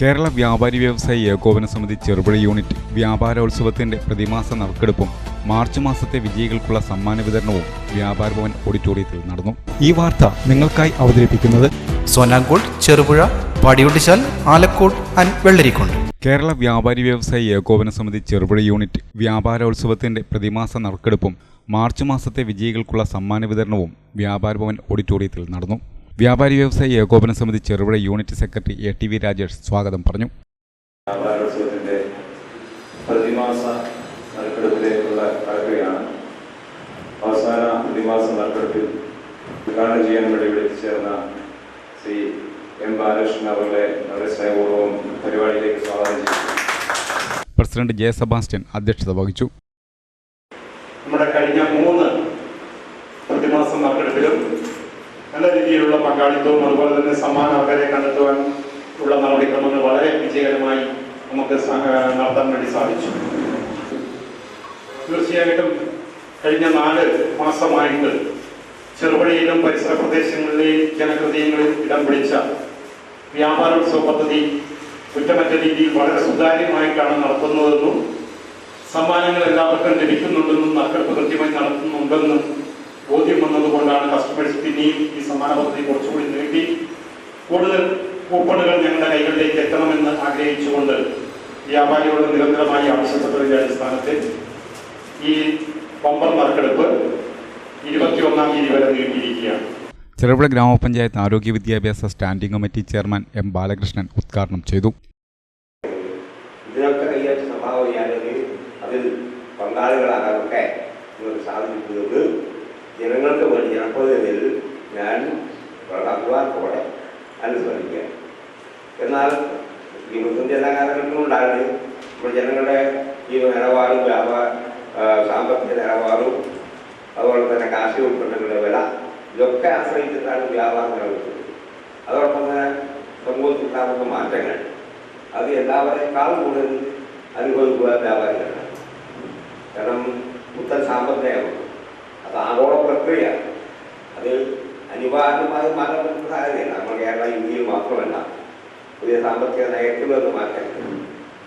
Kerala Vyapari Vyavasayi Ekopana Samithi Cherupuzha unit വ്യാപാരോത്സവത്തിന്റെ പ്രതിമാസ നറുക്കെടുപ്പും March മാസത്തെ വിജയികൾക്കുള്ള സമ്മാന വിതരണവും വ്യാപാര ഭവൻ ഓഡിറ്റോറിയത്തിൽ നടന്നു. ഈ വാർത്ത നിങ്ങൾക്കായി അവതരിപ്പിക്കുന്നത് സോനാങ്കോട് ചെറുപുഴ പാടിയൊട്ടിച്ചാൽ ആലക്കോട് ആൻഡ് വെള്ളരിക്കോട്. കേരള വ്യാപാരി വ്യവസായി ഏകോപന സമിതി ചെറുപുഴ യൂണിറ്റ് വ്യാപാരോത്സവത്തിന്റെ പ്രതിമാസ നറുക്കെടുപ്പും മാർച്ച് മാസത്തെ വിജയികൾക്കുള്ള സമ്മാന വിതരണവും വ്യാപാര ഭവൻ ഓഡിറ്റോറിയത്തിൽ നടന്നു. Vyapari Vyavasayi Ekopana Samithi Cherupuzha unit secretary A T V Rajesh സ്വാഗതം പറഞ്ഞു. പ്രതിമാസ നറുക്കെടുപ്പിലേക്കുള്ള കടക്കുകയാണ് അവസാന പ്രതിമാസ നറുക്കെടുപ്പിൽ ഉദ്ഘാടനം ചെയ്യാൻ വേണ്ടി ഇവിടെ ശ്രീ എം ബാലകൃഷ്ണൻ അവരുടെ വളരെ സ്നേഹപൂർവം പരിപാടിയിലേക്ക് സ്വാഗതം ചെയ്യുന്നു. പ്രസിഡന്റ് ജെ സെബാസ്റ്റ്യൻ അധ്യക്ഷത വഹിച്ചു നമ്മുടെ കഴിഞ്ഞ മൂന്ന് പ്രതിമാസ നറുക്കെടുപ്പിലും നല്ല രീതിയിലുള്ള പങ്കാളിത്തവും അതുപോലെ തന്നെ സമ്മാന അവരെ കണ്ടെത്തുവാൻ ഉള്ള നടപടിക്രമങ്ങൾ വളരെ വിജയകരമായി നമുക്ക് നടത്താൻ വേണ്ടി സാധിച്ചു. തീർച്ചയായിട്ടും കഴിഞ്ഞ നാല് മാസമായിട്ട് ചെറുപുഴയിലും പരിസര പ്രദേശങ്ങളിലെയും ജനഹൃദയങ്ങളിൽ ഇടം പിടിച്ച വ്യാപാരോത്സവ പദ്ധതി കുറ്റമറ്റ രീതിയിൽ വളരെ സുതാര്യമായിട്ടാണ് നടത്തുന്നതെന്നും സമ്മാനങ്ങൾ എല്ലാവർക്കും ലഭിക്കുന്നുണ്ടെന്നും നറുക്കെടുപ്പ് കൃത്യമായി നടത്തുന്നുണ്ടെന്നും ബോധ്യം വന്നതുകൊണ്ടാണ് കസ്റ്റമേഴ്സ് പിന്നെയും ഈ സമ്മാന പദ്ധതി കുറച്ചുകൂടി നീട്ടി. കൂടുതൽ കൂപ്പണുകൾ ഞങ്ങളുടെ കൈകളിലേക്ക് എത്തണമെന്ന് ആഗ്രഹിച്ചുകൊണ്ട് വ്യാപാരികളോട് നിരന്തരമായി ആവശ്യപ്പെട്ടതിന്റെ അടിസ്ഥാനത്തിൽ ഈ ബമ്പർ നറുക്കെടുപ്പ് ഇരുപത്തിയൊന്നാം തീയതി വരെ നീട്ടിയിരിക്കുകയാണ്. ചെറുപുഴ ഗ്രാമപഞ്ചായത്ത് ആരോഗ്യ വിദ്യാഭ്യാസ standing committee chairman M Balakrishnan ഉദ്ഘാടനം ചെയ്തു. ഇതിനൊക്കെ കൈയാറ്റ സ്വഭാവം ചെയ്യാനെങ്കിൽ അതിൽ പങ്കാളികളാകാനൊക്കെ സാധിക്കുന്നത് ജനങ്ങൾക്ക് വേണ്ടി ജനപ്രതിനിധിയിൽ ഞാൻ വളരെ പോടെ അനുസ്മരിക്കുക എന്നാൽ ജീവിതത്തിന്റെ എല്ലാ കാലഘട്ടത്തിലും ഉണ്ടായിരുന്നു ഇപ്പോൾ ജനങ്ങളുടെ ഈ നിലവാറും വ്യാപാര ആ, സാമ്പത്തിക നിലവാറും അതുപോലെ തന്നെ കാർഷിക ഉൽപ്പന്നങ്ങളുടെ വില ഇതൊക്കെ ആശ്രയിച്ചിട്ടാണ് വ്യാപാരം നിലനിൽക്കുന്നത് അതോടൊപ്പം തന്നെ സമൂഹത്തിലുണ്ടാകുന്ന മാറ്റങ്ങൾ. അത് എല്ലാവരെക്കാൾ കൂടുതൽ അനുഭവിക്കുക വ്യാപാരികളാണ്. കാരണം പുത്തൻ സാമ്പത്തികമാണ് അത് ആഗോള പ്രക്രിയ അത് അനിവാര്യമായി മാറ്റം വരുന്ന സാധ്യതയില്ല നമ്മൾ കേരള ഇന്ത്യയിൽ മാത്രമല്ല പുതിയ സാമ്പത്തിക നയത്തിൽ വന്ന മാറ്റങ്ങൾ.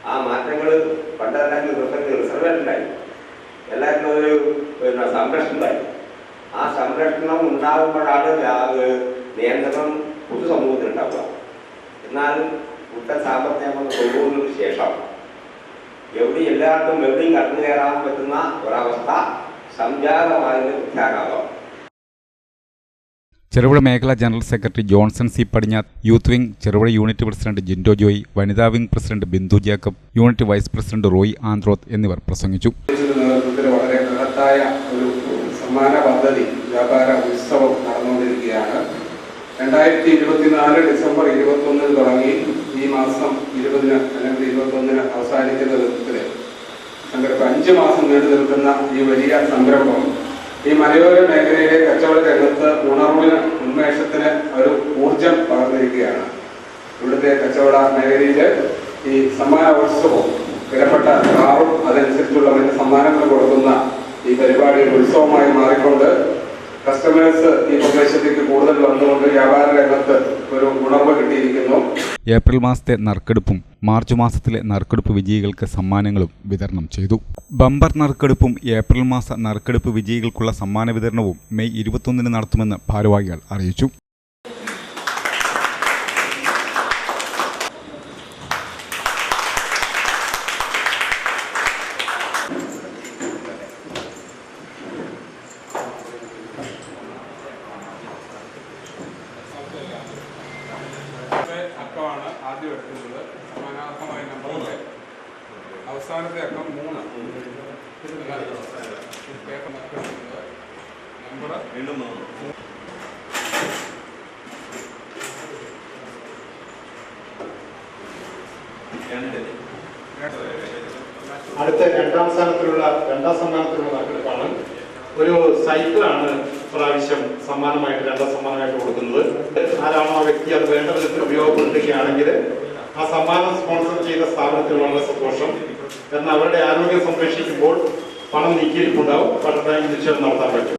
ആ മാറ്റങ്ങൾ പണ്ടെല്ലാം റിസർവ് റിസർവേഷൻ ഉണ്ടായി. എല്ലാവരും ഒരു പിന്നെ സംരക്ഷണം ഉണ്ടായി. ആ സംരക്ഷണം ഉണ്ടാകുമ്പോഴാണ് നിയന്ത്രണം നിയന്ത്രണം പൊതുസമൂഹത്തിൽ ഉണ്ടാവുക എന്നാൽ പുത്തൻ സാമ്പത്തികം കൊണ്ടുപോകുന്നതിന് ശേഷം എവിടെ എല്ലാവർക്കും എവിടെയും കടന്നു കയറാൻ പറ്റുന്ന ഒരവസ്ഥ ചെറുപുഴ മേഖലാ general secretary Johnson C Padinjath youth wing Cherupuzha unit president Jindo Joy വനിതാ wing president Bindu Jacob unit vice president Roy Anthroth എന്നിവർ പ്രസംഗിച്ചു. വളരെ ബൃഹത്തായ ഒരു സമ്മാന പദ്ധതി വ്യാപാര ഉത്സവം നടന്നുകൊണ്ടിരിക്കുകയാണ്. രണ്ടായിരത്തി ഇരുപത്തിനാല് ഡിസംബർ ഇരുപത്തൊന്നിന് തുടങ്ങി. ഈ മാസം ഇരുപതിന് അല്ലെങ്കിൽ ഇരുപത്തൊന്നിന് അവസാനിക്കുന്ന വിധത്തിൽ സംഘടിപ്പ് അഞ്ച് മാസം നീണ്ടു നിൽക്കുന്ന ഈ വലിയ സംരംഭം ഈ മലയോര മേഖലയിലെ കച്ചവട രംഗത്ത് ഉണർവിന് ഉന്മേഷത്തിന് ഒരു ഊർജം പകർന്നിരിക്കുകയാണ്. ഇവിടുത്തെ കച്ചവട മേഖലയിൽ ഈ സമ്മാനോത്സവം വിലപ്പെട്ട കാറും അതനുസരിച്ചുള്ള മറ്റ് സമ്മാനങ്ങൾ കൊടുക്കുന്ന ഈ പരിപാടി ഉത്സവമായി മാറിക്കൊണ്ട് കസ്റ്റമേഴ്സ് ഈ പ്രദേശത്തേക്ക് കൂടുതൽ വന്നുകൊണ്ട് വ്യാപാര രംഗത്ത് ഒരു ഉണർവ് കിട്ടിയിരിക്കുന്നു. ഏപ്രിൽ മാസത്തെ നറുക്കെടുപ്പും മാർച്ച് മാസത്തിലെ നറുക്കെടുപ്പ് വിജയികൾക്ക് സമ്മാനങ്ങളും വിതരണം ചെയ്തു. ബമ്പർ നറുക്കെടുപ്പും ഏപ്രിൽ മാസ നറുക്കെടുപ്പ് വിജയികൾക്കുള്ള സമ്മാന വിതരണവും മെയ് ഇരുപത്തൊന്നിന് നടത്തുമെന്ന് ഭാരവാഹികൾ അറിയിച്ചു. അക്കമാണ് ആദ്യം എടുക്കുന്നത്. സമാനാർത്ഥമായ നമ്പർ അവസാനത്തെ അക്കം മൂന്ന് പേപ്പർ നമ്പർ വീണ്ടും മൂന്ന്. അടുത്ത രണ്ടാം സ്ഥാനത്തിലുള്ള രണ്ടാം സമ്മാനത്തിലുള്ള നറുക്കെടുപ്പാണ് ഒരു സൈക്കിളാണ് പ്രാവശ്യം സമ്മാനമായിട്ട് രണ്ടാം സമ്മാനമായിട്ട് കൊടുക്കുന്നത്. ആരാണോ ആ വ്യക്തി അത് വേണ്ട വിധത്തിൽ ഉപയോഗപ്പെടുത്തുകയാണെങ്കിൽ ആ സമ്മാനം സ്പോൺസർ ചെയ്ത സ്ഥാപനത്തിൽ വളരെ സന്തോഷം. എന്നാൽ അവരുടെ ആരോഗ്യം സംരക്ഷിക്കുമ്പോൾ പണം നീക്കിയിരിപ്പുണ്ടാവും. പക്ഷേ നിശ്ചയം നടത്താൻ പറ്റും.